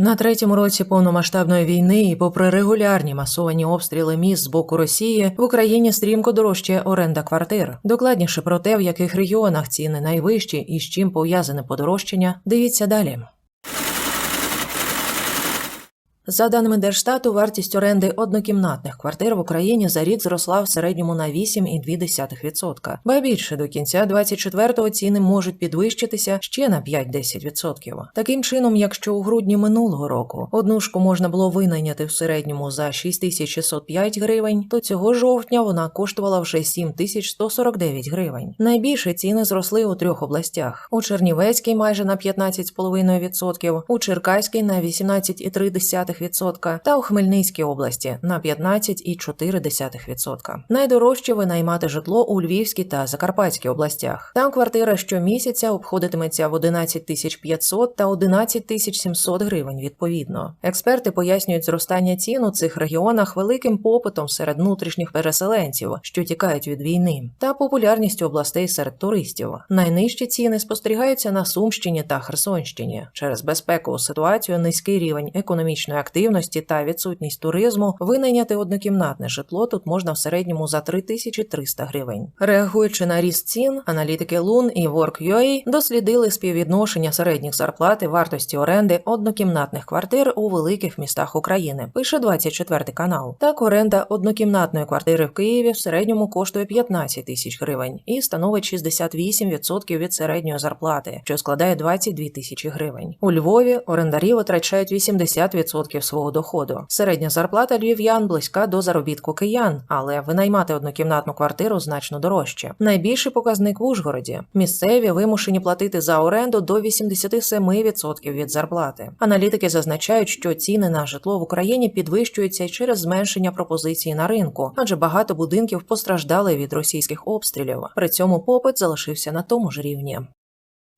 На третьому році повномасштабної війни і попри регулярні масовані обстріли міст з боку Росії в Україні стрімко дорожчає оренда квартир. Докладніше про те, в яких регіонах ціни найвищі і з чим пов'язане подорожчання, дивіться далі. За даними Держстату, вартість оренди однокімнатних квартир в Україні за рік зросла в середньому на 8,2%. Ба більше до кінця 24-го ціни можуть підвищитися ще на 5-10%. Таким чином, якщо у грудні минулого року однушку можна було винайняти в середньому за 6605 гривень, то цього жовтня вона коштувала вже 7149 гривень. Найбільше ціни зросли у трьох областях: у Чернівецькій майже на 15,5%, у Черкаській на 18,3% та у Хмельницькій області на 15,4%. Найдорожче винаймати житло у Львівській та Закарпатській областях. Там квартира щомісяця обходитиметься в 11 тисяч 500 та 11 тисяч 700 гривень відповідно. Експерти пояснюють зростання цін у цих регіонах великим попитом серед внутрішніх переселенців, що тікають від війни, та популярністю областей серед туристів. Найнижчі ціни спостерігаються на Сумщині та Херсонщині через безпекову ситуацію, низький рівень економічної активності та відсутність туризму. Винайняти однокімнатне житло тут можна в середньому за 3300 гривень. Реагуючи на ріст цін, аналітики Лун і Work.ua дослідили співвідношення середніх зарплат і вартості оренди однокімнатних квартир у великих містах України. Пише 24 канал. Так, оренда однокімнатної квартири в Києві в середньому коштує 15 тисяч гривень і становить 68% від середньої зарплати, що складає 22 тисячі гривень. У Львові орендарі витрачають 80% свого доходу. Середня зарплата львів'ян близька до заробітку киян, але винаймати однокімнатну квартиру значно дорожче. Найбільший показник в Ужгороді. Місцеві вимушені платити за оренду до 87% від зарплати. Аналітики зазначають, що ціни на житло в Україні підвищуються через зменшення пропозиції на ринку, адже багато будинків постраждали від російських обстрілів. При цьому попит залишився на тому ж рівні.